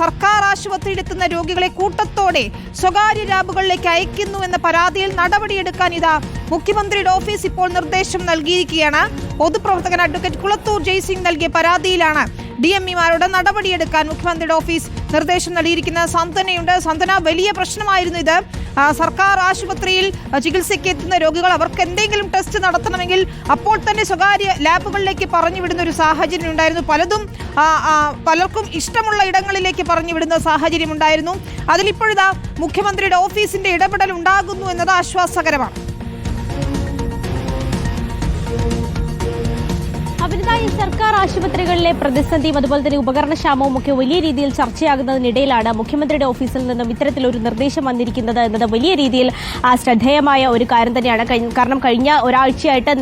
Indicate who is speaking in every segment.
Speaker 1: സർക്കാർ ആശുപത്രിയിലെത്തുന്ന രോഗികളെ കൂട്ടത്തോടെ സ്വകാര്യ ലാബുകളിലേക്ക് അയക്കുന്നു എന്ന പരാതിയിൽ നടപടിയെടുക്കാൻ ഇതാ മുഖ്യമന്ത്രിയുടെ ഓഫീസ് ഇപ്പോൾ നിർദ്ദേശം നൽകിയിരിക്കുകയാണ്. പൊതുപ്രവർത്തകൻ അഡ്വക്കേറ്റ് കുളത്തൂർ ജയ്സിംഗ് നൽകിയ പരാതിയിലാണ് ഡി എം ഇമാരോട് നടപടിയെടുക്കാൻ മുഖ്യമന്ത്രിയുടെ ഓഫീസ് നിർദ്ദേശം നൽകിയിരിക്കുന്ന സന്തനയുണ്ട് സന്തന വലിയ പ്രശ്നമായിരുന്നു ഇത്. സർക്കാർ ആശുപത്രിയിൽ ചികിത്സയ്ക്ക് എത്തുന്ന രോഗികൾ അവർക്ക് എന്തെങ്കിലും ടെസ്റ്റ് നടത്തണമെങ്കിൽ അപ്പോൾ തന്നെ സ്വകാര്യ ലാബുകളിലേക്ക് പറഞ്ഞു വിടുന്ന ഒരു സാഹചര്യം ഉണ്ടായിരുന്നു. പലതും പലർക്കും ഇഷ്ടമുള്ള ഇടങ്ങളിലേക്ക് പറഞ്ഞു വിടുന്ന സാഹചര്യം ഉണ്ടായിരുന്നു. അതിലിപ്പോഴിതാ മുഖ്യമന്ത്രിയുടെ ഓഫീസിന്റെ ഇടപെടൽ ഉണ്ടാകുന്നു എന്നത് ആശ്വാസകരമാണ്.
Speaker 2: അവരുതായി സർക്കാർ ആശുപത്രികളിലെ പ്രതിസന്ധിയും അതുപോലെ തന്നെ ഉപകരണക്ഷാമവും ഒക്കെ വലിയ രീതിയിൽ ചർച്ചയാകുന്നതിനിടയിലാണ് മുഖ്യമന്ത്രിയുടെ ഓഫീസിൽ നിന്നും ഇത്തരത്തിലൊരു നിർദ്ദേശം വന്നിരിക്കുന്നത് എന്നത് വലിയ രീതിയിൽ ശ്രദ്ധേയമായ ഒരു കാര്യം തന്നെയാണ്. കാരണം കഴിഞ്ഞ ഒരാഴ്ചയായിട്ട്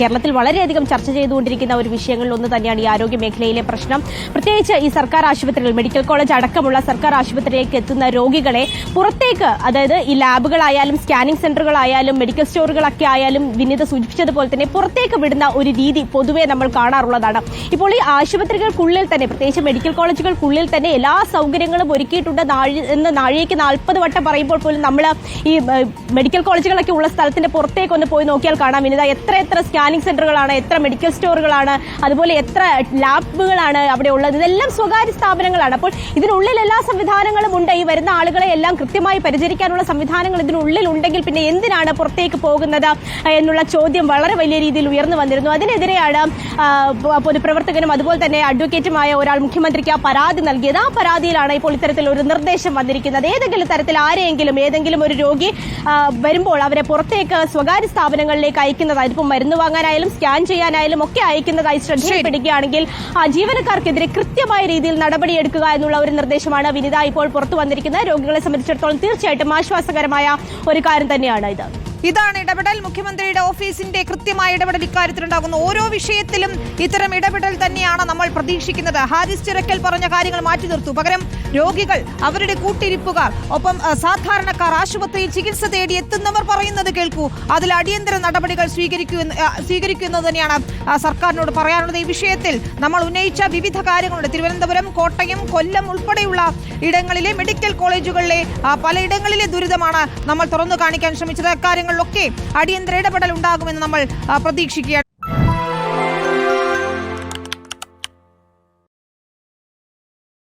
Speaker 2: കേരളത്തിൽ വളരെയധികം ചർച്ച ചെയ്തുകൊണ്ടിരിക്കുന്ന ഒരു വിഷയങ്ങളിൽ ഒന്ന് തന്നെയാണ് ഈ ആരോഗ്യ മേഖലയിലെ പ്രശ്നം. പ്രത്യേകിച്ച് ഈ സർക്കാർ ആശുപത്രികൾ മെഡിക്കൽ കോളേജ് അടക്കമുള്ള സർക്കാർ ആശുപത്രിയിലേക്ക് എത്തുന്ന രോഗികളെ പുറത്തേക്ക് അതായത് ഈ ലാബുകളായാലും സ്കാനിംഗ് സെന്ററുകളായാലും മെഡിക്കൽ സ്റ്റോറുകളൊക്കെ ആയാലും വിനീത സൂചിപ്പിച്ചതുപോലെ തന്നെ പുറത്തേക്ക് വിടുന്ന ഒരു രീതി പൊതുവെ നമ്മൾ കാണാറുള്ളതാണ്. ഇപ്പോൾ ഈ ആശുപത്രികൾക്കുള്ളിൽ തന്നെ പ്രത്യേകിച്ച് മെഡിക്കൽ കോളേജുകൾക്കുള്ളിൽ തന്നെ എല്ലാ സൗകര്യങ്ങളും ഒരുക്കിയിട്ടുണ്ട്. എന്ന് നാഴികയ്ക്ക് നാൽപ്പത് വട്ടം പറയുമ്പോൾ പോലും നമ്മൾ ഈ മെഡിക്കൽ കോളേജുകളൊക്കെ ഉള്ള സ്ഥലത്തിന്റെ പുറത്തേക്ക് ഒന്ന് പോയി നോക്കിയാൽ കാണാം. ഇനിതാ എത്ര എത്ര സ്കാനിംഗ് സെന്ററുകളാണ് എത്ര മെഡിക്കൽ സ്റ്റോറുകളാണ് അതുപോലെ എത്ര ലാബുകളാണ് അവിടെ ഉള്ളത്. ഇതെല്ലാം സ്വകാര്യ സ്ഥാപനങ്ങളാണ്. അപ്പോൾ ഇതിനുള്ളിൽ എല്ലാ സംവിധാനങ്ങളും ഉണ്ട്. ഈ വരുന്ന ആളുകളെ എല്ലാം കൃത്യമായി പരിചരിക്കാനുള്ള സംവിധാനങ്ങൾ ഇതിനുള്ളിൽ ഉണ്ടെങ്കിൽ പിന്നെ എന്തിനാണ് പുറത്തേക്ക് പോകുന്നത് എന്നുള്ള ചോദ്യം വളരെ വലിയ രീതിയിൽ ഉയർന്നു വന്നിരുന്നു. അതിനെതിരെയാണ് പൊതുപ്രവർത്തകനും അതുപോലെ തന്നെ അഡ്വക്കേറ്റുമായ ഒരാൾ മുഖ്യമന്ത്രിക്ക് പരാതി നൽകിയത്. ആ പരാതിയിലാണ് ഇപ്പോൾ ഇത്തരത്തിൽ ഒരു നിർദ്ദേശം വന്നിരിക്കുന്നത്. ഏതെങ്കിലും തരത്തിൽ ആരെയെങ്കിലും ഏതെങ്കിലും ഒരു രോഗി വരുമ്പോൾ അവരെ പുറത്തേക്ക് സ്വകാര്യ സ്ഥാപനങ്ങളിലേക്ക് അയക്കുന്നതായി ഇപ്പം മരുന്ന് വാങ്ങാനായാലും സ്കാൻ ചെയ്യാനായാലും ഒക്കെ അയക്കുന്നതായി ശ്രദ്ധയിൽപ്പെടുകയാണെങ്കിൽ ആ ജീവനക്കാർക്കെതിരെ കൃത്യമായ രീതിയിൽ നടപടിയെടുക്കുക എന്നുള്ള ഒരു നിർദ്ദേശമാണ് വിനിത ഇപ്പോൾ പുറത്തു വന്നിരിക്കുന്നത്. രോഗികളെ സംബന്ധിച്ചിടത്തോളം തീർച്ചയായിട്ടും ആശ്വാസകരമായ ഒരു കാര്യം തന്നെയാണ് ഇത്
Speaker 1: ഇതാണ് ഇടപെടൽ. മുഖ്യമന്ത്രിയുടെ ഓഫീസിന്റെ കൃത്യമായ ഇടപെടൽ ഇക്കാര്യത്തിലുണ്ടാകുന്ന. ഓരോ വിഷയത്തിലും ഇത്തരം ഇടപെടൽ തന്നെയാണ് നമ്മൾ പ്രതീക്ഷിക്കുന്നത്. ഹാരിസ് ചിറക്കൽ പറഞ്ഞ കാര്യങ്ങൾ മാറ്റി നിർത്തു. പകരം രോഗികൾ അവരുടെ കൂട്ടിരിപ്പുകാർ ഒപ്പം സാധാരണക്കാർ ആശുപത്രിയിൽ ചികിത്സ തേടി എത്തുന്നവർ പറയുന്നത് കേൾക്കൂ. അതിൽ അടിയന്തര നടപടികൾ സ്വീകരിക്കൂ എന്ന്, ആ, സ്വീകരിക്കൂ എന്ന് തന്നെയാണ് സർക്കാരിനോട് പറയാനുള്ളത്. ഈ വിഷയത്തിൽ നമ്മൾ ഉന്നയിച്ച വിവിധ കാര്യങ്ങളുണ്ട്. തിരുവനന്തപുരം കോട്ടയം കൊല്ലം ഉൾപ്പെടെയുള്ള ഇടങ്ങളിലെ മെഡിക്കൽ കോളേജുകളിലെ പലയിടങ്ങളിലെ ദുരിതമാണ് നമ്മൾ തുറന്നു കാണിക്കാൻ ശ്രമിച്ചത്. അക്കാര്യങ്ങളിലൊക്കെ അടിയന്തര ഇടപെടൽ ഉണ്ടാകുമെന്ന് നമ്മൾ പ്രതീക്ഷിക്കുകയാണ്.